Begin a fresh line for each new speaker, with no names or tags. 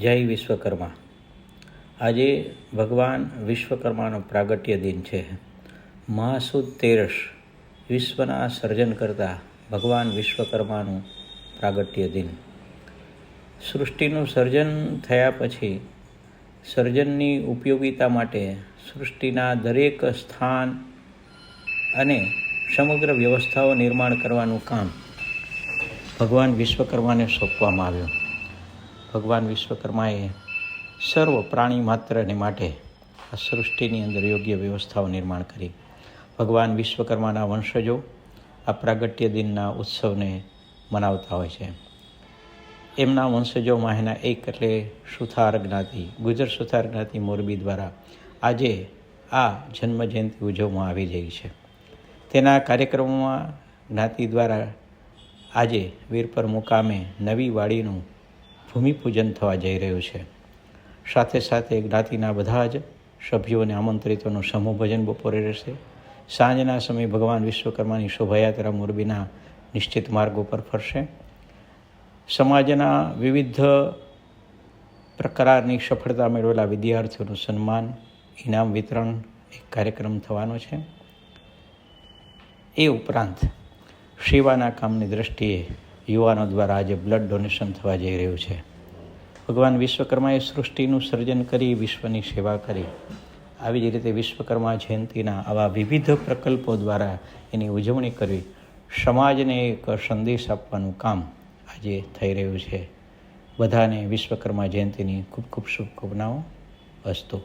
જય વિશ્વકર્મા. આજે ભગવાન વિશ્વકર્માનો પ્રાગટ્ય દિન છે. મહાસુદ તેરસ વિશ્વના સર્જન કરતા ભગવાન વિશ્વકર્માનું પ્રાગટ્ય દિન. સૃષ્ટિનું સર્જન થયા પછી સર્જનની ઉપયોગિતા માટે સૃષ્ટિના દરેક સ્થાન અને સમગ્ર વ્યવસ્થાઓ નિર્માણ કરવાનું કામ ભગવાન વિશ્વકર્માને સોંપવામાં આવ્યું. ભગવાન વિશ્વકર્માએ સર્વ પ્રાણી માત્રને માટે આ સૃષ્ટિની અંદર યોગ્ય વ્યવસ્થાઓ નિર્માણ કરી. ભગવાન વિશ્વકર્માના વંશજો આ પ્રાગટ્ય દિનના ઉત્સવને મનાવતા હોય છે. એમના વંશજોમાં એના એક એટલે સુથાર જ્ઞાતિ, ગુજર સુથાર જ્ઞાતિ મોરબી દ્વારા આજે આ જન્મ જયંતિ ઉજવવામાં આવી રહી છે. તેના કાર્યક્રમોમાં જ્ઞાતિ દ્વારા આજે વીરપર મુકામે નવી વાડીનું ભૂમિપૂજન થવા જઈ રહ્યું છે. સાથે સાથે જ્ઞાતિના બધા જ સભ્યોને આમંત્રિતોનું સમૂહ ભજન બપોરે રહેશે. સાંજના સમયે ભગવાન વિશ્વકર્માની શોભાયાત્રા મોરબીના નિશ્ચિત માર્ગો પર ફરશે. સમાજના વિવિધ પ્રકારની સફળતા મેળવેલા વિદ્યાર્થીઓનું સન્માન, ઇનામ વિતરણ એક કાર્યક્રમ થવાનો છે. એ ઉપરાંત સેવાના કામની દ્રષ્ટિએ યુવાનો દ્વારા આજે બ્લડ ડોનેશન થવા જઈ રહ્યું છે. ભગવાન વિશ્વકર્માએ સૃષ્ટિનું સર્જન કરી, વિશ્વની સેવા કરી. આવી જ રીતે વિશ્વકર્મા જયંતિના આવા વિવિધ પ્રકલ્પો દ્વારા એની ઉજવણી કરવી સમાજને એક સંદેશ આપવાનું કામ આજે થઈ રહ્યું છે. બધાને વિશ્વકર્મા જયંતિની ખૂબ ખૂબ શુભકામનાઓ. અસ્તુ.